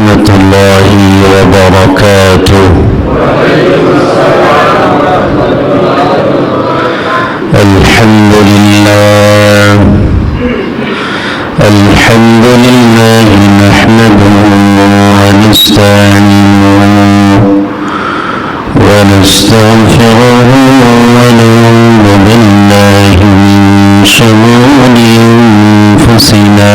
ورحمة الله وبركاته. الحمد لله. الحمد لله نحمده ونستعينه ونستغفره ونعوذ بالله من شرور أنفسنا.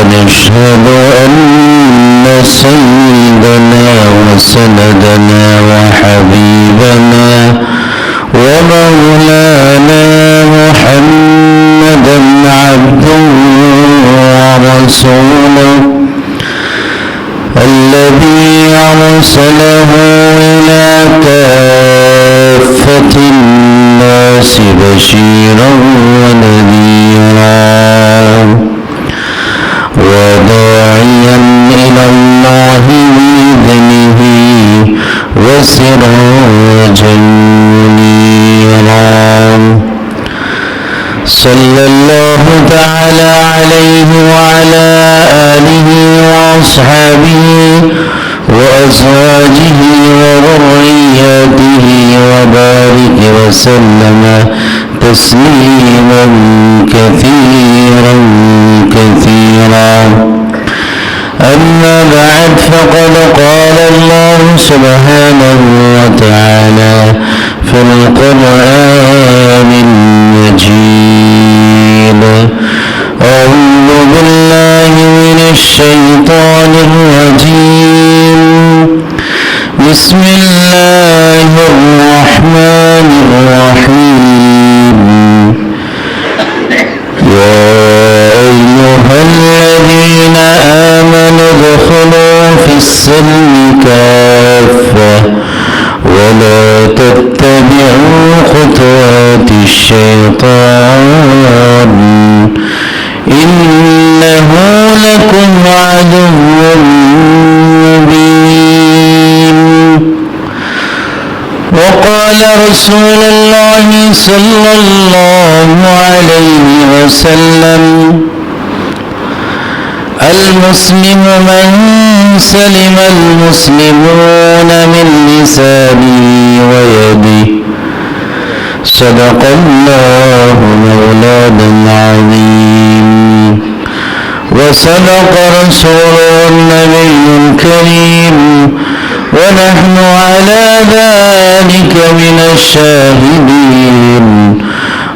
ونشهد أن سيدنا وسندنا وحبيبنا ومولانا محمدا عبده ورسوله الذي أرسله إلى كافة الناس بشيرا ونذيرا. صلى الله تعالى عليه وعلى آله وأصحابه وأزواجه وذرياته وبارك وسلم تسليما كثيرا كثيرا. أما بعد فقد قال الله سبحانه وتعالى في القرآن المجيد. أعوذ بالله من الشيطان الرجيم. بسم الله الرحمن الرحيم. يا أيها الذين آمنوا ادخلوا في السلم كافة ولا تتبعوا خطوات الشيطان. رسول الله صلى الله عليه وسلم. المسلم من سلم المسلمون من لسانه ويده. صدق الله مولانا العظيم. وصدق رسوله النبي الكريم. ونحن على ذلك من الشاهدين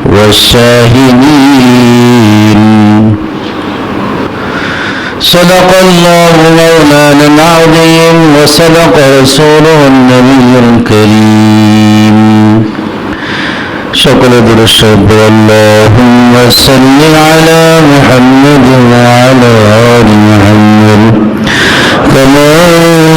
والشاهدين. صدق الله مولانا العظيم وصدق رسوله النبي الكريم. شكرا للشرب اللهم صل على محمد وعلى آل محمد.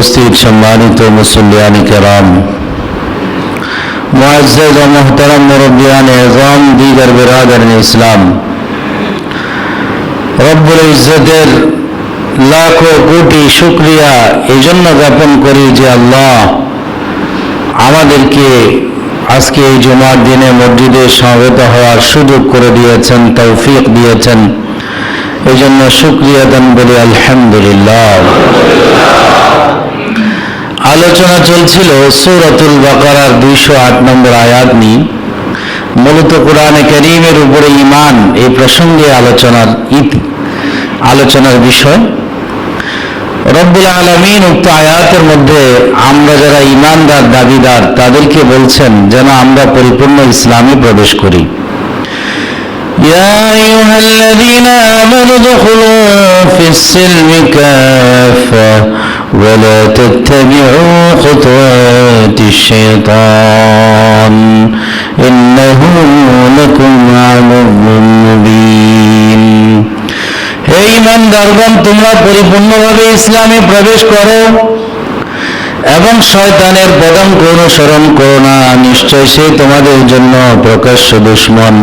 উপস্থিত সম্মানিত মুসল্লিয়ান কেরাম ইজ্জতের কোটি শুক্রিয়া এই জন্য জ্ঞাপন করি যে আল্লাহ আমাদেরকে আজকে এই জুমার দিনে মসজিদে সমবেত হওয়ার সুযোগ করে দিয়েছেন, তৌফিক দিয়েছেন। এই জন্য শুক্রিয়া দান বলি আলহামদুলিল্লাহ। আলোচনা চলছিল সৌরাতুল বাকারার দুইশো আট নম্বর আয়াত নিয়ে মূলত কোরআনে করিমের উপরে ইমান এই প্রসঙ্গে আলোচনার ইত আলোচনার বিষয় রব্বুল আলমিন উক্ত আয়াতের মধ্যে আমরা যারা ইমানদার দাবিদার তাদেরকে বলছেন যেন আমরা পরিপূর্ণ ইসলামে প্রবেশ করি يا أيها الذين آمنوا ادخلوا في السلم كافة ولا تتبعوا خطوات الشيطان إنه لكم عدو مبين হে ইমানদারগণ তোমরা পরিপূর্ণভাবে ইসলামে প্রবেশ করো এবং শয়তানের পদঙ্ক অনুসরণ করো না নিশ্চয় সে তোমাদের জন্য প্রকাশ্য দুশ্মন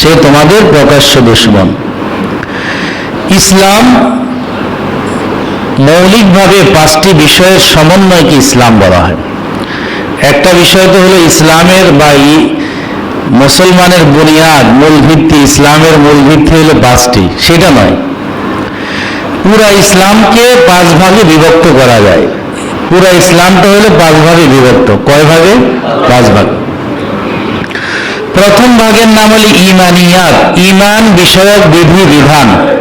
সে তোমাদের প্রকাশ্য দুশ্মন ইসলাম মৌলিকভাবে পাঁচটি বিষয়ের সমন্বয়কে ইসলাম বলা হয়। একটা বিষয় তো হলো ইসলামের বা মুসলমানের বুনিয়াদ, মূল ভিত্তি ইসলামের মূল ভিত্তি হলো পাঁচটি, সেটা নয়। পুরা ইসলামকে পাঁচ ভাগে বিভক্ত করা যায়। পুরা ইসলামটা হলো পাঁচ ভাগে বিভক্ত। কয় ভাগে? পাঁচ ভাগ। প্রথম ভাগের নাম হলো ইমানিয়াত। ইমান বিষয়ক বিধি বিধান।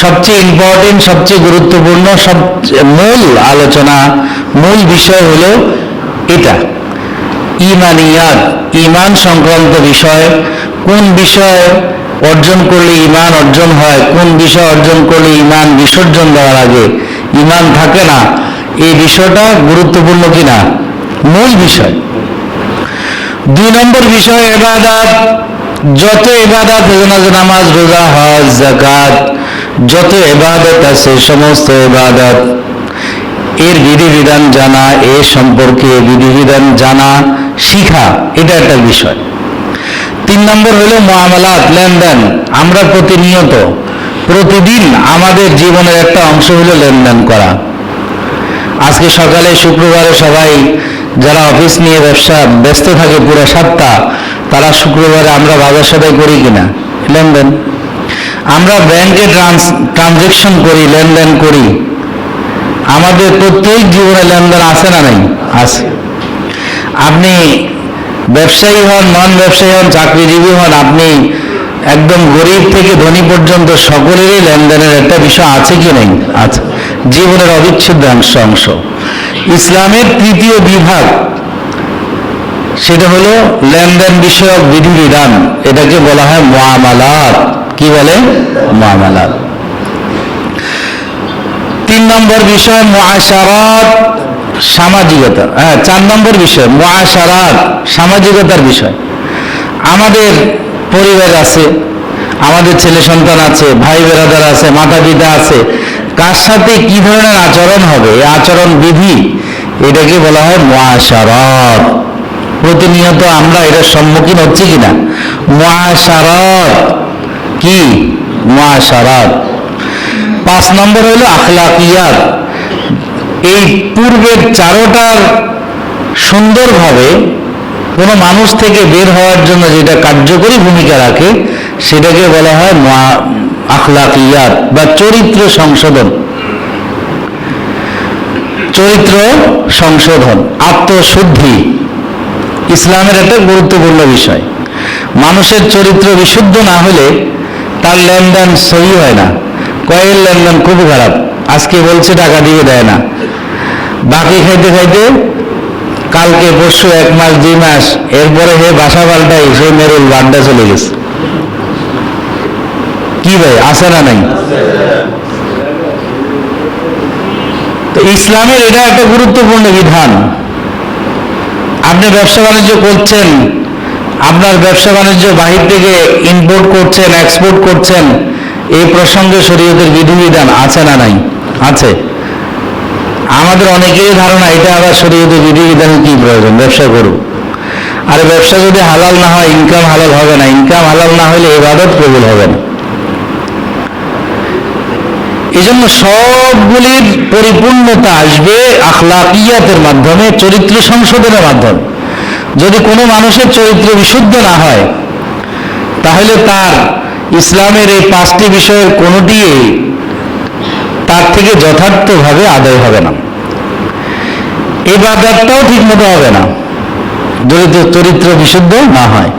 সবচেয়ে ইম্পর্টেন্ট সবচেয়ে গুরুত্বপূর্ণ সবচেয়ে মূল আলোচনা, মূল বিষয় হলো এটা। ইমানিয়াত, ইমান সংক্রান্ত বিষয়, কোন বিষয় অর্জন করলে ইমান অর্জন হয়, কোন বিষয় অর্জন করলে ইমান বিসর্জন দেওয়ার আগে ইমান থাকে না, এই বিষয়টা গুরুত্বপূর্ণ কিনা? মূল বিষয়। দুই নম্বর বিষয় এবাদাত যত এবাদাত নামাজ, রোজা, হজ জাকাত যত এবাদত আছে, সমস্ত এবাদত। এর বিধিবিধান জানা, এ সম্পর্কে বিধিবিধান জানা, শিখা, এটা একটা বিষয়। তিন নম্বর হলো মহামালাত লেনদেন। আমরা প্রতিনিয়ত, প্রতিদিন আমাদের জীবনের একটা অংশ হলো লেনদেন করা। আজকে সকালে, শুক্রবারে সবাই যারা অফিস নিয়ে ব্যবসা ব্যস্ত থাকে পুরো সপ্তাহ তারা শুক্রবারে আমরা বাজার সদাই করি কিনা? লেনদেন। আমরা ব্যাংকে ট্রানজেকশন করি, লেনদেন করি। আমাদের প্রত্যেক জীবনে লেনদেন আছে না নাই? আছে। আপনি ব্যবসায়ী হন নন ব্যবসায়ী হন, চাকরিজীবী হন, আপনি একদম গরিব থেকে ধনী পর্যন্ত সকলেরই লেনদেনের একটা বিষয় আছে কি নেই? আছে। জীবনের অবিচ্ছেদ্য অংশ অংশ। ইসলামের তৃতীয় বিভাগ, সেটা হলো লেনদেন বিষয়ক বিধিবিধান। এটাকে বলা হয় মুআমালাত। কি বলে? মুআমালাত তিন নম্বর বিষয়, মুআশারাত, সামাজিকতা। হ্যাঁ চার নম্বর বিষয়, মুআশারাত, সামাজিকতার বিষয়। আমাদের পরিবার আছে, আমাদের ছেলে সন্তান আছে, ভাই বেরাদার আছে, মাতা পিতা আছে। কার সাথে কি ধরনের আচরণ হবে? আচরণ বিধি, এটাকে বলা হয় মুআশারাত। প্রতিনিয়ত আমরা এটার সম্মুখীন হচ্ছি কিনা? মুআশারাত। কি? মুআশারাত পাঁচ নম্বর হলো আখলাকিয়াত। এই পূর্বের চারোটার সুন্দরভাবে কোনো মানুষ থেকে বের হওয়ার জন্য যেটা কার্যকরী ভূমিকা রাখে, সেটাকে বলা হয় মা- আখলাকিয়াত বা চরিত্র সংশোধন। চরিত্র সংশোধন, আত্মশুদ্ধি ইসলামের একটা গুরুত্বপূর্ণ বিষয়। মানুষের চরিত্র বিশুদ্ধ না হলে তার লেনদেন সহি হয় না। কয়ের লেনদেন খুব খারাপ। আজকে বলছে টাকা দিয়ে দেয় না। বাকি খাইতে খাইতে কালকে, পরশু এক মাস, দুই মাস, এরপরে হে বাসা পাল্টাই, সে মেরুল বাড্ডা চলে গেছে। কি ভাই, আছে না নাই? তো ইসলামের এটা একটা গুরুত্বপূর্ণ বিধান। আপনি ব্যবসা বাণিজ্য করছেন আপনার ব্যবসা বাণিজ্য বাহির থেকে ইম্পোর্ট করছেন এক্সপোর্ট করছেন, এই প্রসঙ্গে শরীয়তের বিধিবিধান আছে না নাই? আছে। আমাদের অনেকেরই ধারণা, এটা আবার শরীয়তের বিধিবিধানের কি প্রয়োজন? ব্যবসা করুক। আর ব্যবসা যদি হালাল না হয় ইনকাম হালাল হবে না। ইনকাম হালাল না হলে এবাদত কবুল হবে না। এই জন্য সবগুলির পরিপূর্ণতা আসবে আখলাকিয়াতের মাধ্যমে, চরিত্র সংশোধনের মাধ্যমে। যদি কোনো মানুষের চরিত্র বিশুদ্ধ না হয়, তাহলে তার ইসলামের এই পাঁচটি বিষয়ের কোনোটি তার থেকে যথার্থভাবে আদায় হবে না। এই বাদারটাও ঠিক মতো হবে না, যদি চরিত্র বিশুদ্ধ না হয়।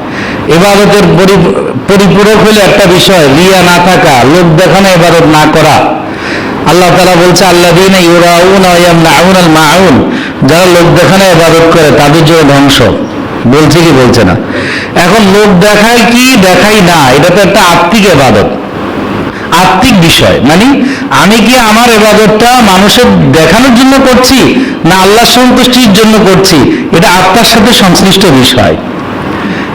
এবাদতের পরি- পরিপূরক হলে একটা বিষয়, রিয়া না থাকা, লোক দেখানো এবাদত না করা। আল্লাহ তালা বলছে আল্লাহ দিন যারা লোক দেখানো এবাদত করে, তাদের জন্য ধ্বংস। বলছে কি বলছে না? এখন লোক দেখায় কি দেখাই না, এটা তো একটা আত্মিক এবাদত আত্মিক বিষয়। মানে আমি কি আমার এবাদতটা মানুষের দেখানোর জন্য করছি, না আল্লাহ সন্তুষ্টির জন্য করছি? এটা আত্মার সাথে সংশ্লিষ্ট বিষয়।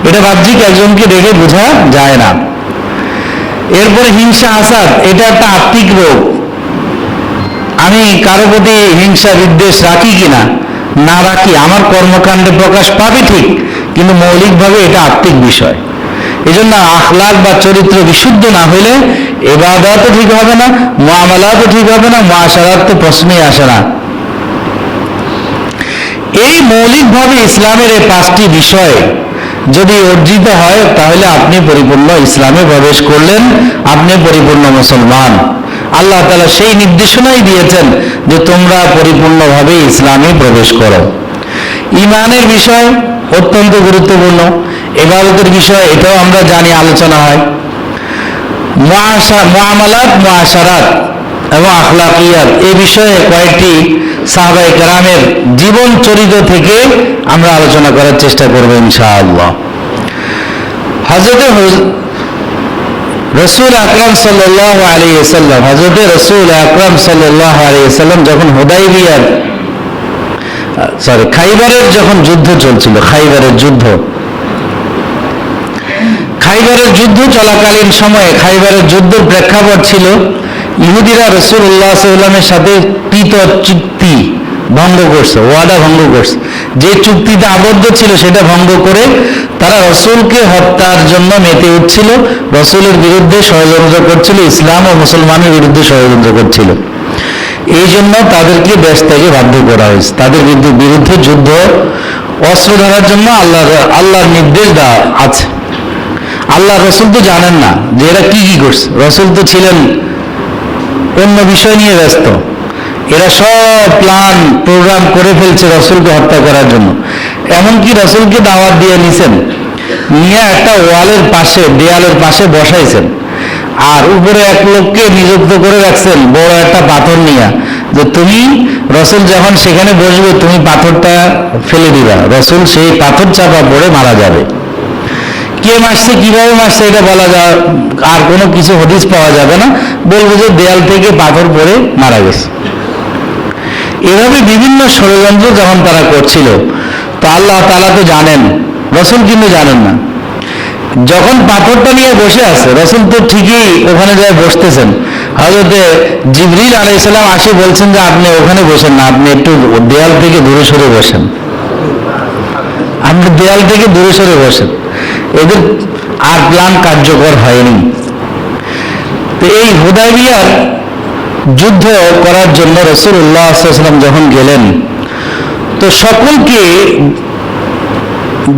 এটা বাহ্যিক, একজনকে দেখে বোঝা যায় না। এরপরে হিংসা আসাদ এটা একটা আত্মিক রোগ। আমি কারও প্রতি হিংসা, বিদ্বেষ রাখি কিনা না? রাখি। আমার কর্মকাণ্ডে প্রকাশ পাবে ঠিক, কিন্তু মৌলিকভাবে এটা আত্মিক বিষয়। এই জন্য আখলাক বা চরিত্র বিশুদ্ধ না হলে এবাদতও ঠিক হবে না মামলাতও ঠিক হবে না মহাসারাত তো প্রশ্নই আসে না। এই মৌলিকভাবে ইসলামের এই পাঁচটি বিষয় যদি অর্জিত হয়, তাহলে আপনি পরিপূর্ণ ইসলামে প্রবেশ করলেন, আপনি পরিপূর্ণ মুসলমান। আল্লাহ তালা সেই নির্দেশনাই দিয়েছেন যে তোমরা পরিপূর্ণভাবে ইসলামে প্রবেশ করো। ইমানের বিষয় অত্যন্ত গুরুত্বপূর্ণ। এবাদতের বিষয় এটাও আমরা জানি আলোচনা হয়। মুআমালাত, মুআশারাত এবং আখলাকিয়াত এই বিষয়ে কয়েকটি সাহাবাই কেরামের জীবন চরিত্র থেকে আমরা আলোচনা করার চেষ্টা করব ইনশাআল্লাহ। হজরতে রসুল আকরাম সাল্লাহ আলী সাল্লাম হজরতে রসুল আকরাম সাল্লাহ আলী সাল্লাম যখন হোদাইবিয়ার সরি খাইবারের যখন যুদ্ধ চলছিল, খাইবারের যুদ্ধ। খাইবারের যুদ্ধ চলাকালীন সময়ে খাইবারের যুদ্ধের প্রেক্ষাপট ছিল, ইহুদিরা রসুল্লাহ সাল্লামের সাথে কৃত চুক্তি ভঙ্গ করছে, ওয়াদা ভঙ্গ করছে। যে চুক্তিতে আবদ্ধ ছিল সেটা ভঙ্গ করে তারা রসুলকে হত্যার জন্য মেতে উঠছিল, রসুলের বিরুদ্ধে ষড়যন্ত্র করছিল, ইসলাম ও মুসলমানের বিরুদ্ধে ষড়যন্ত্র করছিল। এই জন্য তাদেরকে দেশ থেকে বাধ্য করা হয়েছে। তাদের বিরুদ্ধে বিরুদ্ধে যুদ্ধ, অস্ত্র ধরার জন্য আল্লাহ আল্লাহর নির্দেশ দেওয়া আছে। আল্লাহ রসুল তো জানেন না যে এরা কি কি করছে। রসুল তো ছিলেন অন্য বিষয় নিয়ে ব্যস্ত। এরা সব প্ল্যান প্রোগ্রাম করে ফেলছে রসুলকে হত্যা করার জন্য। এমনকি রসুলকে দাওয়াত দিয়ে নিছেন। নিয়ে একটা ওয়ালের পাশে, দেয়ালের পাশে বসাইছেন। আর উপরে এক লোককে নিযুক্ত করে রাখছেন, বড় একটা পাথর নিয়ে। যে তুমি, রসুল যখন সেখানে বসবে, তুমি পাথরটা ফেলে দিবা। রসুল সেই পাথর চাপা পড়ে মারা যাবে। কে মারছে, কীভাবে মারছে, এটা বলা যায় আর কোনো কিছু হদিস পাওয়া যাবে না। বলব যে দেয়াল থেকে পাথর পড়ে মারা গেছে। এভাবে বিভিন্ন ষড়যন্ত্র যখন তারা করছিল, তো আল্লাহ তালা তো জানেন, রসুল কিন্তু জানেন না। যখন পাথরটা নিয়ে বসে আছে, রসুল তো ঠিকই ওখানে যায় বসতেছেন। হজরতে জিবরিল আলাইসাল্লাম আসে বলছেন যে, আপনি ওখানে বসেন না, আপনি একটু দেয়াল থেকে দূরে সরে বসেন। আপনি দেয়াল থেকে দূরে সরে বসেন। এদের আর প্ল্যান কার্যকর হয়নি। তো এই হুদাইবিয়ার যুদ্ধ করার জন্য রসুল্লাহাম যখন গেলেন, তো সকলকে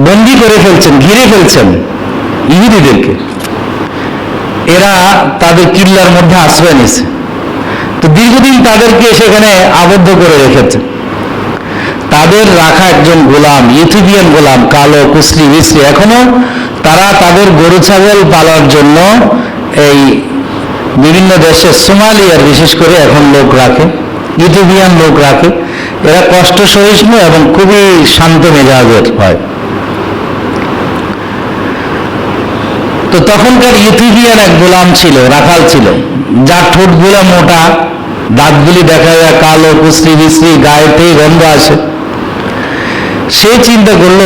বন্দি করে ফেলছেন, ঘিরে ফেলছেন ইহুদিদেরকে। এরা তাদের কিল্লার মধ্যে আশ্রয় নিছে তো দীর্ঘদিন তাদেরকে সেখানে আবদ্ধ করে রেখেছে। তাদের রাখা একজন গোলাম ইথিবিয়ান গোলাম, কালো কুসরি মিশ্রি এখনও তারা তাদের গরু, ছাগল পালার জন্য এই বিভিন্ন দেশে সোমালিয়ার বিশেষ করে এখন লোক রাখে ইথিবিয়ান লোক রাখে। এরা কষ্ট সহিষ্ণু এবং খুবই শান্ত মেজাজের হয়। তো তখনকার ইথিবিয়ান এক গোলাম ছিল, রাখাল ছিল, যার ঠোঁটগুলো মোটা, দাঁতগুলি দেখা যায় কালো কুশ্রি বিশ্রি গায়েতে গন্ধ আসে। সে চিন্তা করল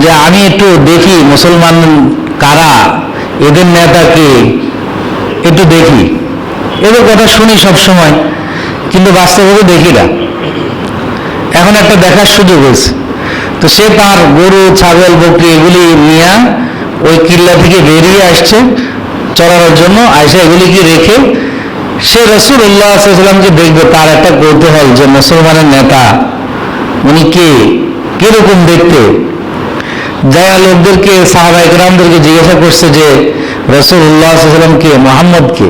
যে আমি একটু দেখি মুসলমান কারা, এদের নেতাকে একটু দেখি। এদের কথা শুনি সব সময় কিন্তু বাস্তবে দেখি না। এখন একটা দেখার সুযোগ হয়েছে। তো সে তার গরু, ছাগল, বকরি এগুলি নিয়ে ওই কিল্লা থেকে বেরিয়ে আসছে চড়ানোর জন্য। আয়সা এগুলিকে রেখে সে রসুল উল্লাহামকে দেখবে তার একটা কৌতূহল যে মুসলমানের নেতা, উনি কে? কীরকম দেখতে? যারা লোকদেরকে সাহাবা একরামদেরকে জিজ্ঞাসা করছে যে রসুল উল্লাহাম কে মোহাম্মদ কে